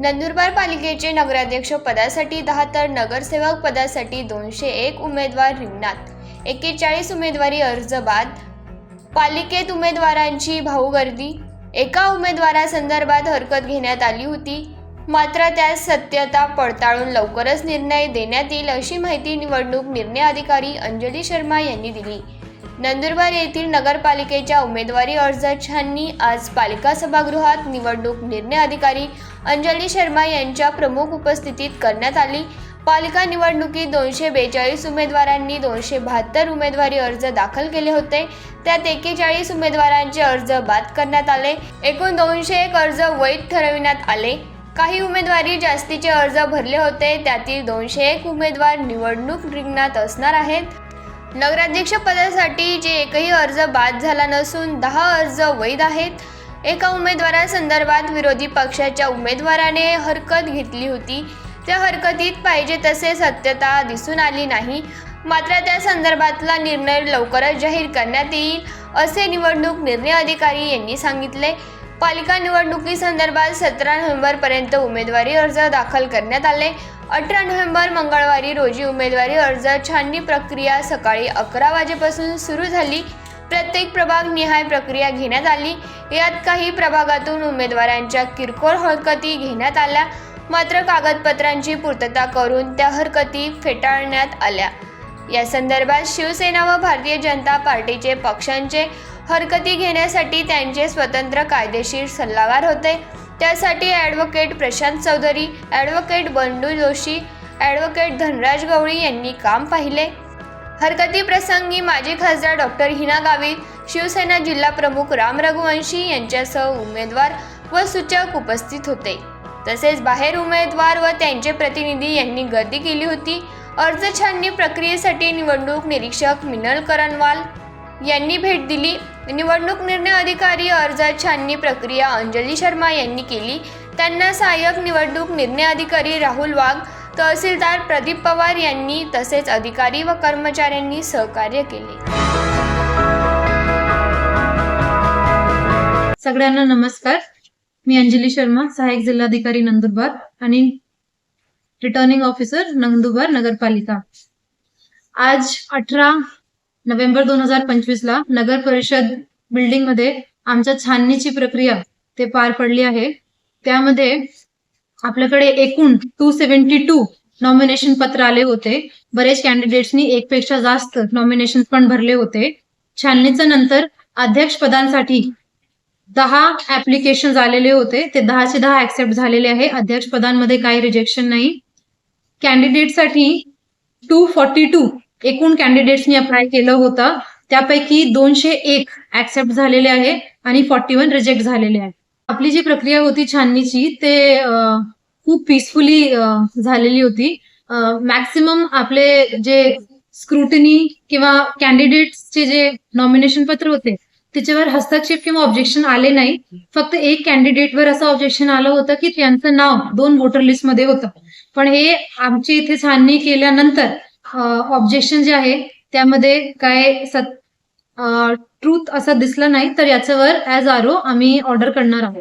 नंदुरबार पालिकेचे नगराध्यक्ष पदासाठी दहा तर नगरसेवक पदासाठी दोनशे एक उमेदवार रिंगणात. एक्केचाळीस उमेदवारी अर्ज बाद. पालिकेत उमेदवारांची भाऊगर्दी. एका उमेदवारासंदर्भात हरकत घेण्यात आली होती. मात्र त्यास सत्यता पडताळून लवकरच निर्णय देण्यात येईल अशी माहिती निवडणूक निर्णय अधिकारी अंजली शर्मा यांनी दिली. नंदुरबार येथील नगरपालिकेच्या उमेदवारी अर्ज आज पालिका सभागृहात निवडणूक निर्णय अधिकारी अंजली शर्मा यांच्या प्रमुख उपस्थितीत करण्यात आली. पालिका निवडणुकीत दोनशे बेचाळीस उमेदवारांनी दोनशे बहात्तर उमेदवारी अर्ज दाखल केले होते. त्यात एकेचाळीस उमेदवारांचे अर्ज बाद करण्यात आले. एकूण दोनशे एक अर्ज वैध ठरविण्यात आले. काही उमेदवारी जास्तीचे अर्ज भरले होते. त्यातील दोनशे एक उमेदवार निवडणूक रिंगणात असणार आहेत. नगराध्यक्ष पदासाठी जे एकही अर्ज बाद झाला नसून दहा अर्ज वैध आहेत. एका उमेदवारासंदर्भात विरोधी पक्षाच्या उमेदवाराने हरकत घेतली होती. त्या हरकतीत पाहिजे तसे सत्यता दिसून आली नाही. मात्र त्या संदर्भातला निर्णय लवकरच जाहीर करण्यात येईल असे निवडणूक निर्णय अधिकारी यांनी सांगितले. पालिका निवडणुकीसंदर्भात सतरा नोव्हेंबरपर्यंत उमेदवारी अर्ज दाखल करण्यात आले. अठरा नोव्हेंबर मंगळवारी रोजी उमेदवारी अर्ज छाननी प्रक्रिया सकाळी अकरा वाजेपासून सुरू झाली. प्रत्येक प्रभाग निहाय प्रक्रिया घेण्यात आली. यात काही प्रभागातून उमेदवारांच्या किरकोळ हरकती घेण्यात आल्या. मात्र कागदपत्रांची पूर्तता करून त्या हरकती फेटाळण्यात आल्या. या संदर्भात शिवसेना व भारतीय जनता पार्टीचे पक्षांचे हरकती घेण्यासाठी त्यांचे स्वतंत्र कायदेशीर सल्लागार होते. त्यासाठी advocate Prashant Chaudhari advocate Bandu Joshi advocate Dhanraj Gawali यांनी काम पाहिले. हरकती प्रसंगी माजी खासदार डॉक्टर हिना गावित शिवसेना जिल्हा प्रमुख राम रघुवंशी यांच्यासह उमेदवार व सूचक उपस्थित होते. तसेच बाहेर उमेदवार व त्यांचे प्रतिनिधी यांनी गर्दी केली होती. अर्ज छाननी प्रक्रियेसाठी निवडणूक निरीक्षक मिनल करणवाल यांनी भेट दिली. निवडणूक निर्णय अधिकारी अर्जात छाननी प्रक्रिया अंजली शर्मा यांनी केली. त्यांना सहाय्यक निवडणूक निर्णय अधिकारी राहुल वाघ तहसीलदार प्रदीप पवार यांनी तसेच अधिकारी व कर्मचाऱ्यांनी सहकार्य केले. सगळ्यांना नमस्कार. मी अंजली शर्मा सहाय्यक जिल्हाधिकारी नंदुरबार आणि रिटर्निंग ऑफिसर नंदुरबार नगरपालिका. आज अठरा नोव्हेंबर दोन हजार पंचवीस ला नगर परिषद बिल्डिंगमध्ये आमच्या छाननीची प्रक्रिया ते पार पडली आहे. त्यामध्ये आपल्याकडे एकूण टू सेव्हन्टी टू नॉमिनेशन पत्र आले होते. बरेच कॅन्डिडेट्सनी एकपेक्षा जास्त नॉमिनेशन पण भरले होते. छाननीच्या नंतर अध्यक्ष पदांसाठी दहा ऍप्लिकेशन आलेले होते. ते दहाचे दहा ऍक्सेप्ट झालेले आहे. अध्यक्ष पदांमध्ये काही रिजेक्शन नाही. कॅन्डिडेटसाठी टू फॉर्टी टू एकूण कॅन्डिडेट्सनी अप्लाय केलं होतं. त्यापैकी दोनशे एक ऍक्सेप्ट झालेले आहे आणि फॉर्टी वन रिजेक्ट झालेले आहे. आपली जी प्रक्रिया होती छाननीची ते खूप पीसफुली झालेली होती. मॅक्सिमम आपले जे स्क्रुटनी किंवा कॅन्डिडेट्सचे जे नॉमिनेशन पत्र होते त्याच्यावर हस्तक्षेप किंवा ऑब्जेक्शन आले नाही. फक्त एक कॅन्डिडेटवर असं ऑब्जेक्शन आलं होतं की त्यांचं नाव दोन वोटर लिस्टमध्ये होतं. पण हे आमच्या इथे छाननी केल्यानंतर ऑब्जेक्शन जे आहे त्यामध्ये काय सत ट्रूथ असा दिसला नाही तर याच्यावर ऍज आरो आम्ही ऑर्डर करणार आहोत.